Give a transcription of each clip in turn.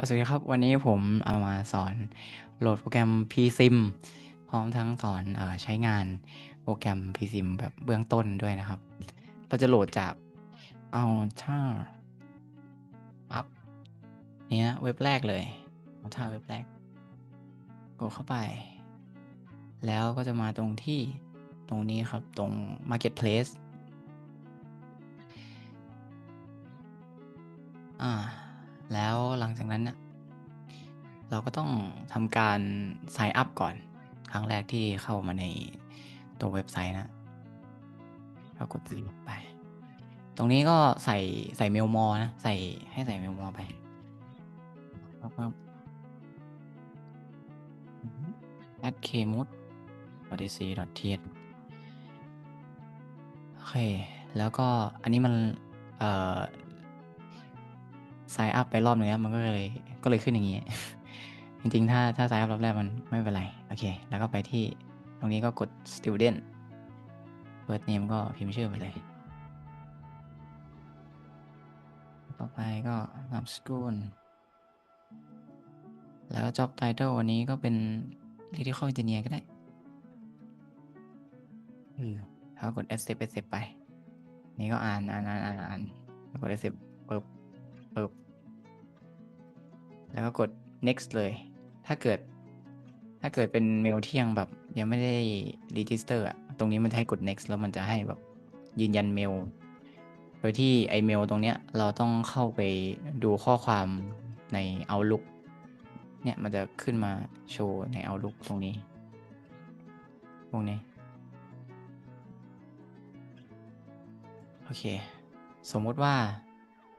สวัสดีครับ วันนี้ผมเอามาสอนโหลดโปรแกรม psim พร้อมทั้งสอนอใช้งานโปรแกรม psim แบบเบื้องต้นด้วยนะครับ เราจะโหลดจาก Alta ปั๊บเนี้ยเว็บแรกเลย Alta เว็บแรก กดเข้าไป แล้วก็จะมาตรงที่ตรงนี้ครับตรง marketplace อ่า แล้วหลังจากนั้นเนี่ยเราก็ต้องทำการ sign up ก่อน ครั้งแรกที่เข้ามาในตัวเว็บไซต์นะก็กด sign up ไป ตรงนี้ก็ใส่ใส่เมลมอนะ ใส่ให้ใส่เมลมอไปแล้วก็ at kmut c t h โอเค แล้วก็อันนี้มัน เอ่อ sign up ไปรอบนึงแล้วมันก็เลยก็เลยขึ้นอย่างนี้ จริงๆ ถ้าถ้า sign up รอบแรกมันไม่เป็นไร โอเค แล้วก็ไปที่ตรงนี้ก็กด student first name ก็พิมพ์ชื่อไปเลย ต่อไปก็นามสกุลแล้ว job title วันนี้ก็เป็น critical engineer ก็ได้แล้วกด accept accept ไป นี่ก็อ่านอ่านอ่านอ่านอ่านกด accept ปึ๊บแล้วก็กด next เลย ถ้าเกิด ถ้าเกิดเป็นเมลที่ยังแบบยังไม่ได้ register อะตรงนี้มันจะให้กด next แล้วมันจะให้แบบยืนยันเมล โดยที่ไอเมลตรงเนี้ยเราต้องเข้าไปดูข้อความใน Outlook เนี่ยมันจะขึ้นมาโชว์ใน Outlook ตรงนี้ ตรงนี้ โอเค สมมติว่า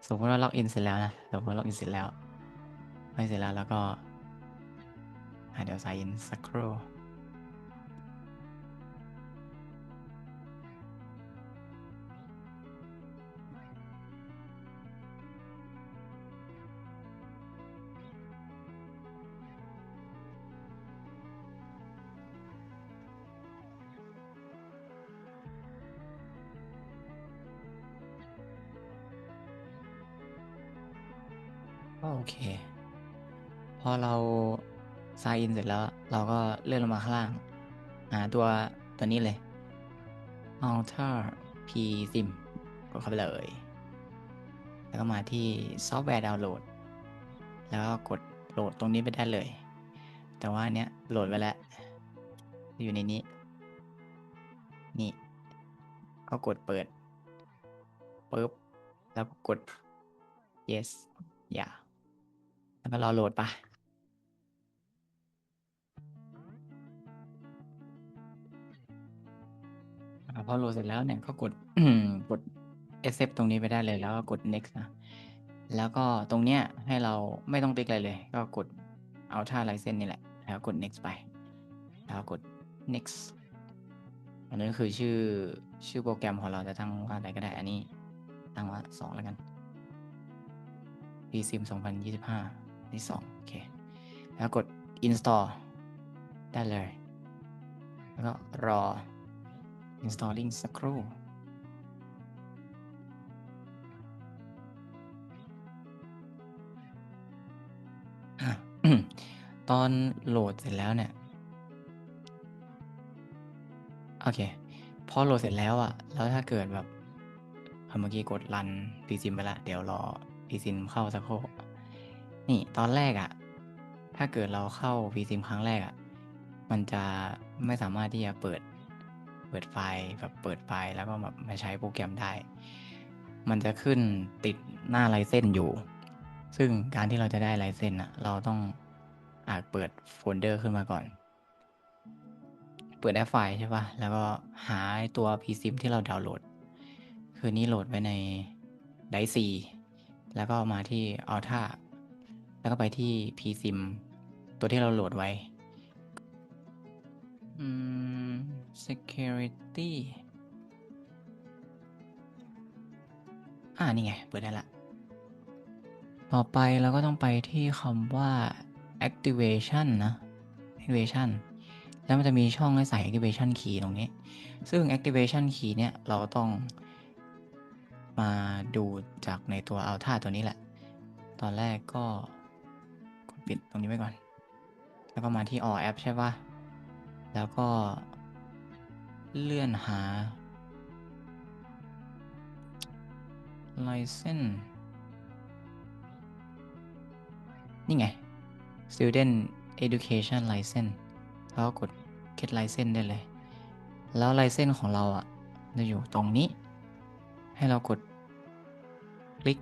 สมมติว่าล็อกอินเสร็จแล้วนะสมมติล็อกอินเสร็จแล้วไม่เสร็จแล้วแล้วก็เดี๋ยวใส่อินสักครู่ เค พอเรา sign in เสร็จแล้ว เราก็เลื่อนลงมาข้างล่าง หาตัวตัวนี้เลย alter psim กดเข้าไปเลย แล้วก็มาที่ซอฟต์แวร์ดาวน์โหลด แล้วก็กดโหลดตรงนี้ไปได้เลย แต่ว่าเนี้ยโหลดไว้แล้ว อยู่ในนี้ นี่ ก็กดเปิดปุ๊บแล้วก็กด yes อย่า แล้วก็รอโหลดไปอ่าพอโหลดเสร็จแล้วเนี่ยก็กดกด accept ตรงนี้ไปได้เลยแล้วก็กด next นะ แล้วก็ตรงเนี้ยให้เราไม่ต้องติ๊กอะไรเลย ก็กดเอาท่าลายเส้นนี่แหละ แล้วกด next ไป แล้วกด next อันนี้คือชื่อชื่อโปรแกรมของเราจะตั้งว่าอะไรก็ได้อันนี้ ตั้งว่าสองแล้วกัน psim 2025 ที่สองโอเค แล้วกด install ได้เลย แล้วก็รอ installing สักครู่ ตอนโหลดเสร็จแล้วเนี่ย โอเค พอโหลดเสร็จแล้วอะแล้วถ้าเกิดแบบเมื่อกี้กดรัน psim ไปละ เดี๋ยวรอ psim เข้าสักครู่ นี่ตอนแรกอะถ้าเกิดเราเข้า psim ครั้งแรกอะมันจะไม่สามารถที่จะเปิด เปิดไฟล์แบบเปิดไฟล์แล้วก็แบบมาใช้โปรแกรมได้ มันจะขึ้นติดหน้าไลเส้นอยู่ ซึ่งการที่เราจะได้ไลเส้นอะเราต้องอาจเปิดโฟลเดอร์ขึ้นมาก่อน เปิดแอปไฟล์ใช่ปะแล้วก็หาตัว psim ที่เราดาวน์โหลด คือนี้โหลดไว้ในไดซีแล้วก็มาที่ Alta แล้วก็ไปที่ psim ตัวที่เราโหลดไว้ security อ่านี่ไง เปิดได้ละ ต่อไปเราก็ต้องไปที่คำว่า activation นะ activation แล้วมันจะมีช่องให้ใส่ activation key ตรงนี้ ซึ่ง activation key เนี่ย เราต้องมาดูจากในตัว Alta ตัวนี้แหละ ตอนแรกก็ ปิดตรงนี้ไว้ก่อน แล้วก็มาที่ all app ใช่ปะแล้วก็เลื่อนหา license นี่ไง student education license แล้วก็กด get license ได้เลย แล้ว license ของเราอะ จะอยู่ตรงนี้ ให้เรากดคลิก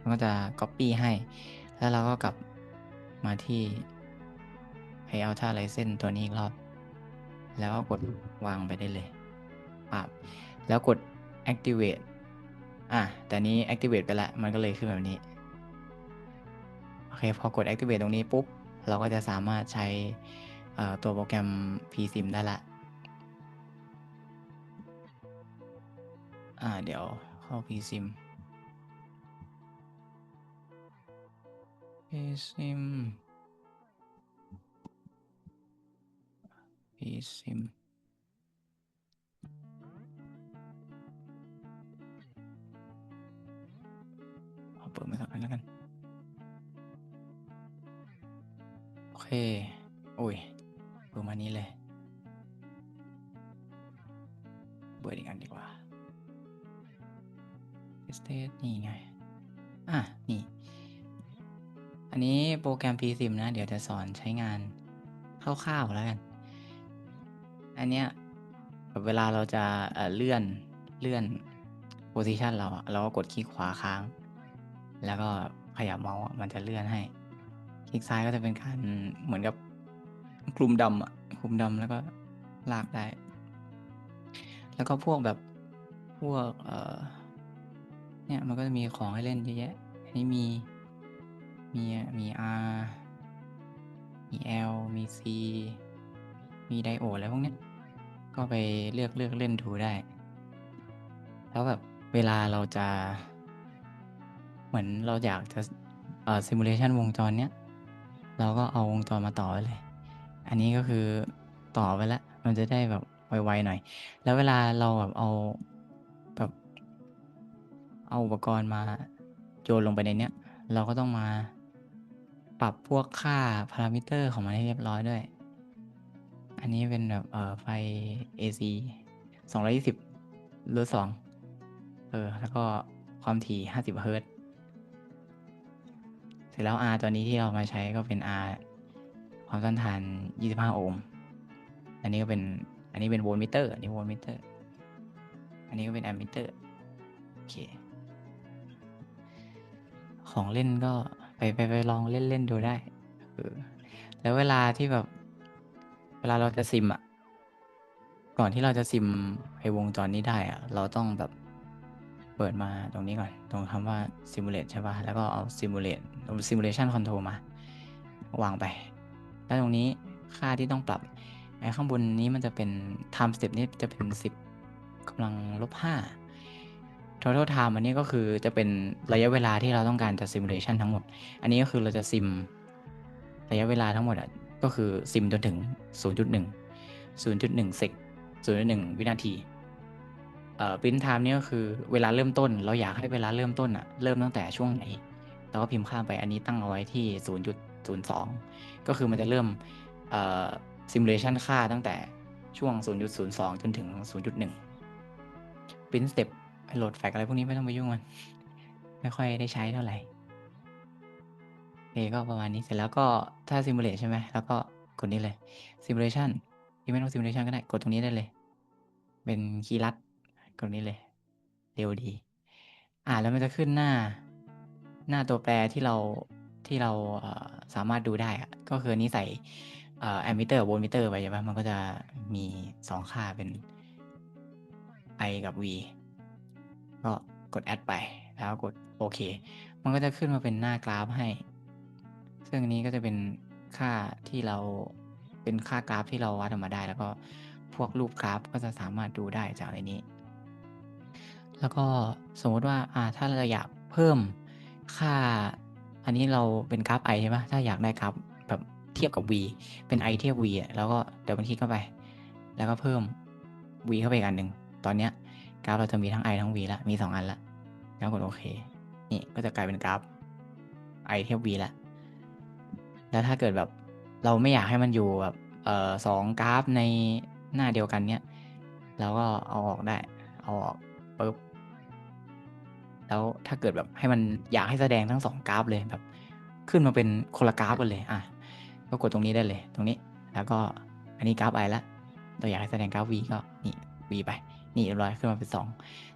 มันก็จะ copy ให้ แล้วเราก็กลับ มาที่ไอเอาท่า license ตัวนี้อีกรอบ แล้วก็กดวางไปได้เลยปับแล้วกด activate อะแต่นี้ activate ไปล้วมันก็เลยขึ้นแบบนี้ โอเค พอกด activate ตรงนี้ปุ๊บ เราก็จะสามารถใช้ตัวโปรแกรม psim ได้ละอ่า เดี๋ยวเข้า psim psim psim เอาเปิดมาสักอันแล้วกันโอเคโอ้ยเปิดมานี้เลยเปิดอีกอันดีกว่า state นี่ไง อะ นี่ อันนี้โปรแกรม psim นะ เดี๋ยวจะสอนใช้งานคร่าวๆแล้วกัน อันเนี้ยเวลาเราจะเลื่อนเลื่อน position เราอะเราก็กดคลิกขวาค้าง แล้วก็ขยับเมาส์มันจะเลื่อนให้ คลิกซ้ายก็จะเป็นการเหมือนกับคลุมดำอะคลุมดำแล้วก็ลากได้ แล้วก็พวกแบบพวกเอ่อเนี่ยมันก็จะมีของให้เล่นเยอะแยะนนี้มี มี มี R มี L มี C มีไดโอดอะไรพวกนี้ก็ไปเลือกเลือกเล่นดูได้ แล้วแบบเวลาเราจะ เหมือนเราอยากจะเอ่อซิมูเลชันวงจรเนี้ย เราก็เอาวงจรมาต่อไว้เลย อันนี้ก็คือต่อไว้แล้ว มันจะได้แบบไวๆหน่อย แล้วเวลาเราแบบเอาแบบ เอาอุปกรณ์มาโยนลงไปในเนี้ย เราก็ต้องมา ปรับพวกค่าพารามิเตอร์ของมันให้เรียบร้อยด้วย อันนี้เป็นแบบเอ่อไฟ AC 220รูทสองเออ แล้วก็ความถี่50เฮิรตซ์เสร็จแล้ว R ตัวนี้ที่เรามาใช้ก็เป็น R ความต้านทาน 25 โอห์ม อันนี้ก็เป็น อันนี้เป็นโวลต์มิเตอร์ อันนี้โวลต์มิเตอร์ อันนี้ก็เป็นแอมมิเตอร์ โอเค ของเล่นก็ ไปไปไปลองเล่นเล่นดูได้เออแล้วเวลาที่แบบ เวลาเราจะซิมอะ ก่อนที่เราจะซิมไอวงจรนี้ได้อะ เราต้องแบบเปิดมาตรงนี้ก่อน ตรงคำว่า simulate ใช่ป่ะ แล้วก็เอา simulate เอา simulation control มา วางไป แล้วตรงนี้ค่าที่ต้องปรับไอ้ข้างบนนี้มันจะเป็น time step นี่จะเป็น 10กำลังลบ5 total time อันนี้ก็คือจะเป็นระยะเวลาที่เราต้องการจะ simulation ทั้งหมด อันนี้ก็คือเราจะซิมระยะเวลาทั้งหมดอะก็คือซิมจนถึง 0.1 0.1เซก0.1 วินาทีเอ่อ print time นี่ก็คือเวลาเริ่มต้น เราอยากให้เวลาเริ่มต้นอะเริ่มตั้งแต่ช่วงไหนเราก็พิมพ์ข้าไปอันนี้ตั้งเอาไว้ที่ 0.02 ก็คือมันจะเริ่มเอ่อ simulation ค่าตั้งแต่ช่วง 0.02 จนถึง 0.1 print step โหลดแฟกอะไรพวกนี้ไม่ต้องไปยุ่งมัน ไม่ค่อยได้ใช้เท่าไหร่โอก็ประมาณนี้เสร็จแล้วก็ถ้า simulate ใช่ไหมแล้วก็กดนี้เลย simulation ที่ไม่ต้อง simulation ก็ได้กดตรงนี้ได้เลย เป็นคีย์ลัดกดนี้เลย เร็วดี อ่าแล้วมันจะขึ้นหน้า หน้าตัวแปรที่เราที่เราสามารถดูได้ก็คือนี้ใส่เอ่อ ammeter กับ voltmeter ไปใช่ปะมันก็จะมี 2 ค่าเป็น I กับ V ก็กด add ไปแล้วกดโอเค มันก็จะขึ้นมาเป็นหน้ากราฟให้ ซึ่งอันนี้ก็จะเป็นค่าที่เราเป็นค่ากราฟที่เราวัดออกมาได้ แล้วก็พวกรูปกราฟก็จะสามารถดูได้จากในนี้ แล้วก็สมมติว่าอ่าถ้าเราอยากเพิ่มค่า อันนี้เราเป็นกราฟ I ใช่ปะถ้าอยากได้กราฟแบบเทียบกับ V เป็น I เทียบ V อะแล้วก็เดี๋ยวมันคลิกเข้าไป แล้วก็เพิ่ม V เข้าไปอีกอันหนึ่งตอนเนี้ย กราฟเราจะมีทั้ง I ทั้ง V ละมี 2 อันละแล้วกดโอเค นี่ก็จะกลายเป็นกราฟ I เทียบ V ละแล้วถ้าเกิดแบบเราไม่อยากให้มันอยู่แบบเอ่อสองกราฟในหน้าเดียวกันเนี้ยเราก็เอาออกได้ เอาออกปุ๊บแล้วถ้าเกิดแบบให้มันอยากให้แสดงทั้งสองกราฟเลยแบบ ขึ้นมาเป็นคนละกราฟกันเลยอะก็กดตรงนี้ได้เลย ตรงนี้ แล้วก็อันนี้กราฟไอละเราอยากให้แสดงกราฟ v ก็นี่ v ไป นี่เรียบร้อยขึ้นมาเป็นสอง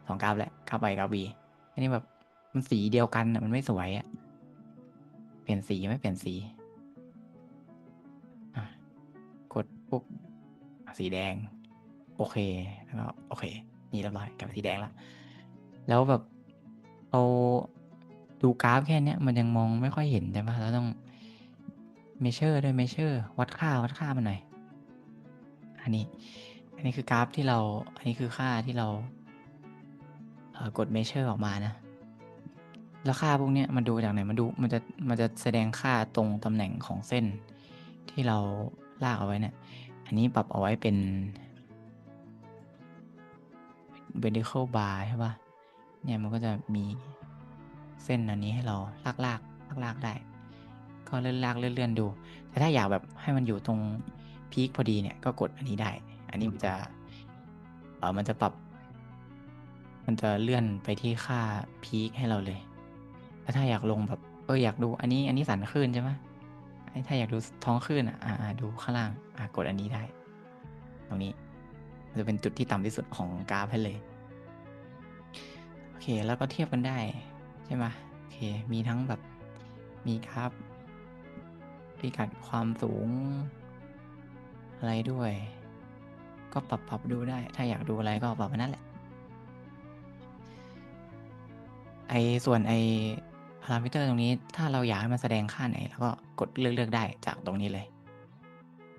สองกราฟแล้วกราฟไอกราฟ v อันนี้แบบมันสีเดียวกันอะมันไม่สวยอะเปลี่ยนสีไม่เปลี่ยนสีกดปุ๊บสีแดง โอเคแล้วก็โอเค นี่เรียบร้อยกลับเป็นสีแดงละแล้วแบบเราดูกราฟแค่เนี้ยมันยังมองไม่ค่อยเห็นใช่ปะเราต้องเมเชอร์ด้วยเมเชอร์วัดค่าวัดค่ามันหน่อย อันนี้ นนี้คือกราฟที่เรา อันนี้คือค่าที่เราเกดเมเชอร์ออกมานะ แล้วค่าพวกนี้มันดูจากไหนมันดูมันจะมันจะแสดงค่าตรงตำแหน่งของเส้นที่เราลากเอาไว้เนี่ย อันนี้ปรับเอาไว้เป็น vertical bar ใช่ปะเนี่ยมันก็จะมีเส้นอันนี้ให้เราลากลากลากลากได้ ก็เลื่อนลากเลื่อนเลื่อนดู แต่ถ้าอยากแบบให้มันอยู่ตรงพีคพอดีเนี่ยก็กดอันนี้ได้ อันนี้มันจะเออมันจะปรับ มันจะเลื่อนไปที่ค่าพีคให้เราเลย แล้วถ้าอยากลงแบบเอออยากดูอันนี้อันนี้สันคลื่นใช่ไหมถ้าอยากดูท้องคลื่นอะอ่าดูข้างล่างอ่ากดอันนี้ได้ ตรงนี้มันจะเป็นจุดที่ต่ำที่สุดของกราฟให้เลย โอเค แล้วก็เทียบกันได้ ใช่ไหมโอเค มีทั้งแบบมีกราฟพิกัดความสูง อะไรด้วย ก็ปรับปรับดูได้ ถ้าอยากดูอะไรก็ปรับมันนั่นแหละ ไอส่วนไอพารามิเตอร์ตรงนี้ ถ้าเราอยากให้มันแสดงค่าไหนเราก็กดเลือกเลือกได้จากตรงนี้เลย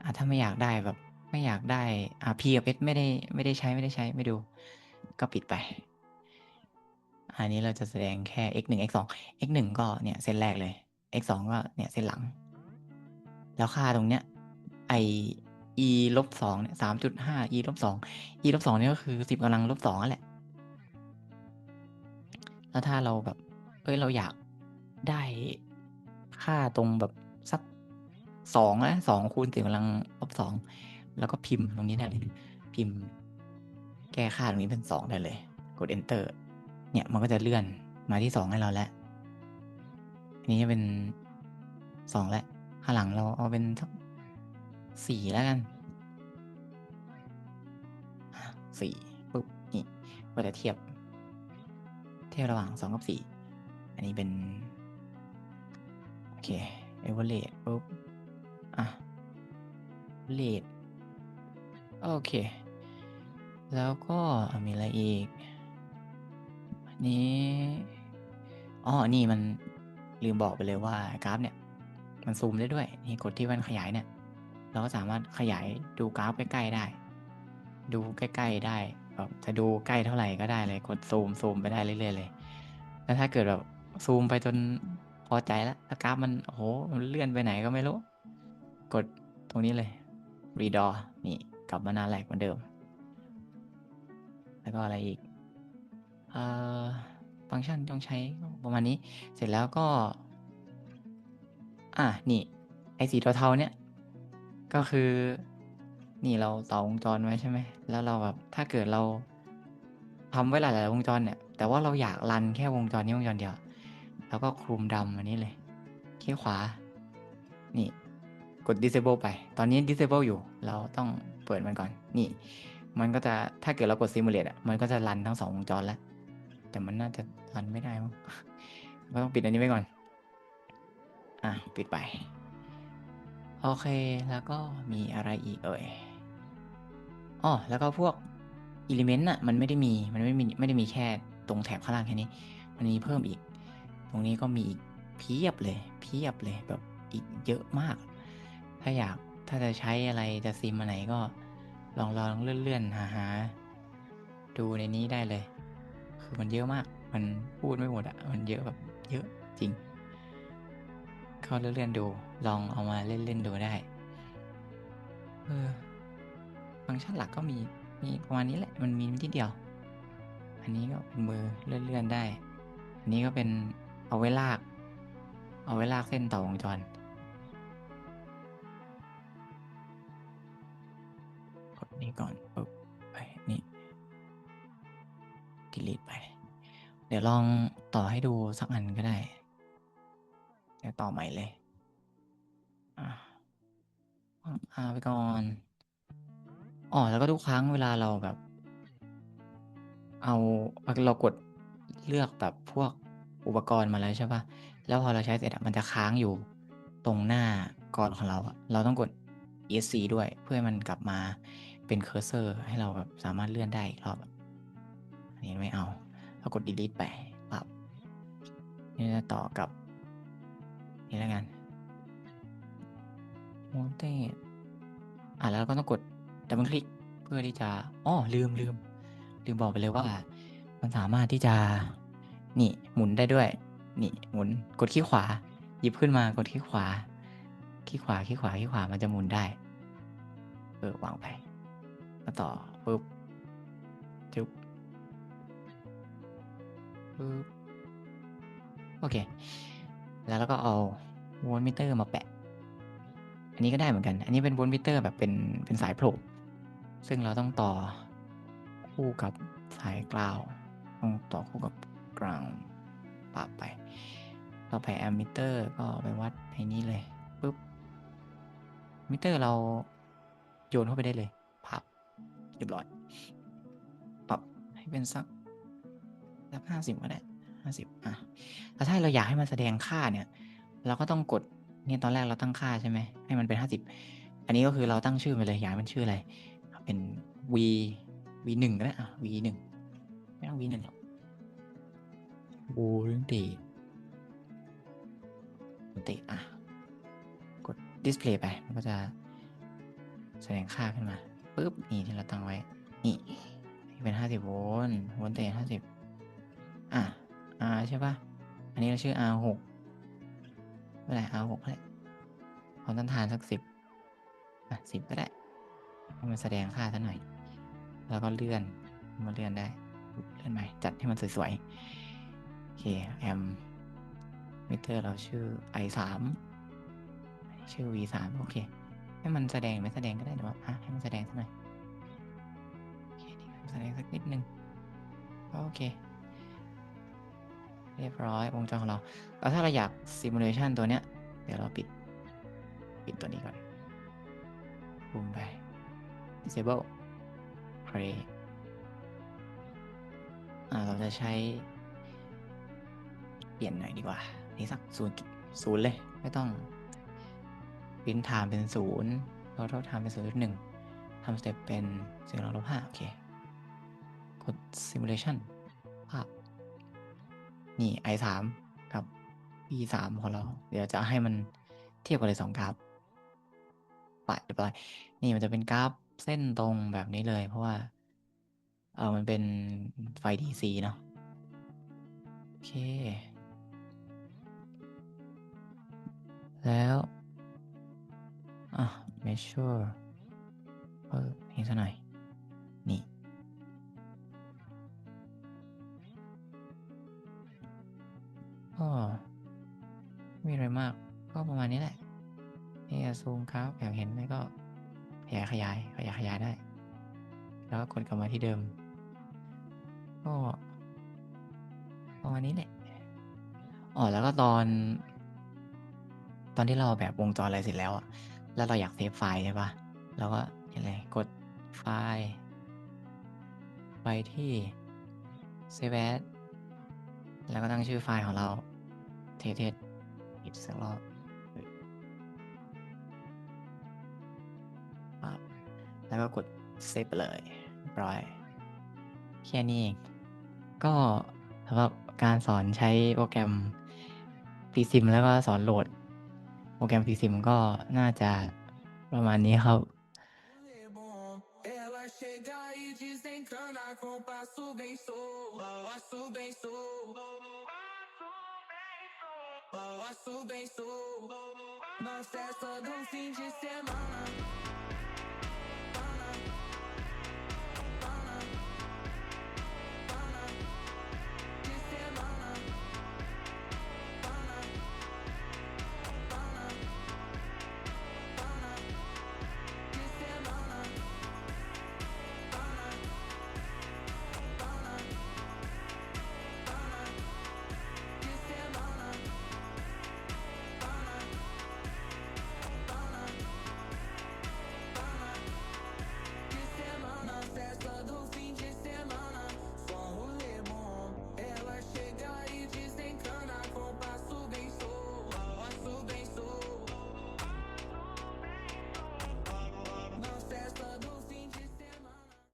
อะถ้าไม่อยากได้แบบ ไม่อยากได้อะ P กับ S ไม่ได้ไม่ได้ใช้ไม่ได้ใช้ไม่ดู ก็ปิดไป อันนี้เราจะแสดงแค่ x 1 x 2 x 1ก็เนี่ยเส้นแรกเลย x 2ก็เนี่ยเส้นหลัง แล้วค่าตรงเนี้ยไอ e ลบสองเนี่ยสามจุดห้า e ลบสอง e ลบสองนี่ก็คือสิบกำลังลบสองนั่นแหละ แล้วถ้าเราแบบ เอ้ยเราอยากได้ค่าตรงแบบสักสองนะสองคูณสิบกำลังลบสอง แล้วก็พิมพ์ตรงนี้ได้เลย พิมพ์ แก้ค่าตรงนี้เป็นสองได้เลย กด enter เนี่ยมันก็จะเลื่อนมาที่สองให้เราแล้ว อันนี้จะเป็นสองแล้วข้างหลังเราเอาเป็นสัก สี่แล้วกันสี่ปุ๊บนี่ก็จะเทียบ เทียบระหว่างสองกับสี่อันนี้เป็น โอเค average ปุ๊บอะ average โอเค แล้วก็มีอะไรอีกอันนี้อ๋อนี่มันลืมบอกไปเลยว่ากราฟเนี่ย มันซูมได้ด้วย นี่กดที่แว่นขยายเนี่ย เราก็สามารถขยายดูกราฟใกล้ๆได้ ดูใกล้ๆได้แบบจะดูใกล้เท่าไหร่ก็ได้เลยกดซูมซูมไปได้เรื่อยๆเลย แล้วถ้าเกิดแบบซูมไปจนพอใจแล้วแล้วกราฟมันโอ้โหมันเลื่อนไปไหนก็ไม่รู้ กดตรงนี้เลย redraw นี่กลับมาหน้าแรกเหมือนเดิม แล้วก็อะไรอีกเอ่อฟังก์ชันต้องใช้ประมาณนี้ เสร็จแล้วก็ อะนี่ ไอสีเทาๆเนี่ย ก็คือ นี่เราต่อวงจรไว้ใช่ไหม แล้วเราแบบถ้าเกิดเราทำไว้หลายๆวงจรเนี่ย แต่ว่าเราอยากรันแค่วงจรนี้วงจรเดียว แล้วก็คลุมดำอันนี้เลยคลิกขวา นี่ กด disable ไป ตอนนี้ disable อยู่ เราต้องเปิดมันก่อน นี่ มันก็จะ ถ้าเกิดเรากด simulate อะ มันก็จะรันทั้งสองวงจรแล้ว แต่มันน่าจะรันไม่ได้มั้งก็ต้องปิดอันนี้ไว้ก่อน อะ ปิดไป โอเค แล้วก็มีอะไรอีกเอ่ยอ๋อแล้วก็พวกอิเลเมนต์อะมันไม่ได้มี มันไม่มีไม่ได้มีแค่ตรงแถบข้างล่างแค่นี้ มันมีเพิ่มอีก ตรงนี้ก็มีอีกเพียบเลย เพียบเลยแบบอีกเยอะมาก ถ้าอยากถ้าจะใช้อะไรจะซิมอันไหนก็ลองลองเลื่อนๆหาหาดูในนี้ได้เลย คือมันเยอะมาก มันพูดไม่หมดอะมันเยอะแบบเยอะจริง เข้าเลื่อนๆดูลองเอามาเล่นๆดูได้ เออ ฟังก์ชันหลักก็มี มีประมาณนี้แหละ มันมีนิดเดียว อันนี้ก็เป็นมือเลื่อนๆได้ อันนี้ก็เป็นเอาไว้ลาก เอาไว้ลากเส้นต่อวงจร กดนี้ก่อนปุ๊บไปนี่ delete ไป เดี๋ยวลองต่อให้ดูสักอันก็ได้ เดี๋ยวต่อใหม่เลย อ่าไปก่อนอ๋อแล้วก็ทุกครั้งเวลาเราแบบ เอาเรากดเลือกแบบพวกอุปกรณ์มาแล้วใช่ปะแล้วพอเราใช้เสร็จมันจะค้างอยู่ตรงหน้าก่อนของเราอะเราต้องกด ESC ด้วยเพื่อให้มันกลับมาเป็นเคอร์เซอร์ ให้เราแบบสามารถเลื่อนได้อีกรอบอันนี้ไม่เอาเรากด delete ไปปั๊บนี่จะต่อกับ นี่แล้วกันโมเต อะแล้วก็ต้องกดดับเบิลคลิกเพื่อที่จะอ๋อลืมลืมลืมบอกไปเลยว่า มันสามารถที่จะ นี่หมุนได้ด้วย นี่หมุนกดคลิกขวา หยิบขึ้นมากดคลิกขวาคลิกขวาคลิกขวาคลิกขวามันจะหมุนได้ เออวางไปแล้วต่อปุ๊บจุ๊บปุ๊บโอเค แล้วเราก็เอาโวลต์มิเตอร์มาแปะ อันนี้ก็ได้เหมือนกัน อันนี้เป็นโวลต์มิเตอร์แบบเป็นเป็นสายโผล่ซึ่งเราต้องต่อคู่กับสายกราว ต้องต่อคู่กับกราวปรับไปต่อไปแอมมิเตอร์ก็ไปวัดในนี้เลยปุ๊บ มิเตอร์เราโยนเข้าไปได้เลยพับเรียบร้อย ปรับให้เป็นสักสักห้าสิบก็ได้ห้าสิบอะแล้วถ้าเราอยากให้มันแสดงค่าเนี่ย เราก็ต้องกด เนี่ยตอนแรกเราตั้งค่าใช่ไหมให้มันเป็นห้าสิบอันนี้ก็คือเราตั้งชื่อไปเลยอยากมันชื่ออะไร เป็น v v หนึ่งก็ได้อะ v หนึ่งไม่ต้อง v หนึ่งหรอกโวลตีติอะ กด display ไปมันก็จะแสดงค่าขึ้นมาปุ๊บนี่ที่เราตั้งไว้ นี่เป็นห้าสิบโวลต์โวลต์เตห้าสิบอะ R ใช่ป่ะ อันนี้เราชื่อ R หก ไม่เป็นไร R หกก็ได้ความต้านทานสักสิบอะสิบก็ได้ให้มันแสดงค่าซะหน่อย แล้วก็เลื่อนมาเลื่อนได้ เลื่อนใหม่จัดให้มันสวยๆ โอเคแอมมิเตอร์เราชื่อ i สามชื่อ v สามโอเค ให้มันแสดงไม่แสดงก็ได้แต่ว่าอะให้มันแสดงสักหน่อยโอเคนี่แสดงสักนิดนึงโอเค เรียบร้อยวงจรของเราแล้วถ้าเราอยากซิมูเลชันตัวเนี้ย เดี๋ยวเราปิด ปิดตัวนี้ก่อนปุ่มไป disable play อ่าเราจะใช้ เปลี่ยนหน่อยดีกว่า นี่สักศูนย์ศูนย์เลย ไม่ต้องพินไทม์เป็นศูนย์เราเท่าไทม์เป็นศูนย์จุดหนึ่งทำสเต็ปเป็นสี่ร้อยลบห้าโอเค กด simulation นี่ i สามกับ v สามของเรา เดี๋ยวจะให้มันเทียบกันเลยสองกราฟปะเรียบร้อยนี่มันจะเป็นกราฟเส้นตรงแบบนี้เลย เพราะว่า เออมันเป็นไฟ DC เนาะโอเค แล้วอะ measure เออนี่ซะหน่อย นี่ ก็ไม่มีอะไรมาก ก็ประมาณนี้แหละนี่ซูมครับอยากเห็นไหมก็ขยายขยายขยายขยายได้ แล้วก็กดกลับมาที่เดิม ก็ประมาณนี้แหละอ๋อแล้วก็ตอน ตอนที่เราแบบวงจรอะไรเสร็จแล้วอะแล้วเราอยากเซฟไฟล์ใช่ปะเราก็อะไรกดไฟล์ ไปที่ save as แล้วก็ตั้งชื่อไฟล์ของเรา ทสเทสอีกสักรอบแล้วก็กดเซฟเลยร้อยแค่นี้เอง ก็สำหรับการสอนใช้โปรแกรม PSIM แล้วก็สอนโหลด โปรแกรม PSIM ก็น่าจะประมาณนี้ครับ lenço. Nós festa do fim de semana.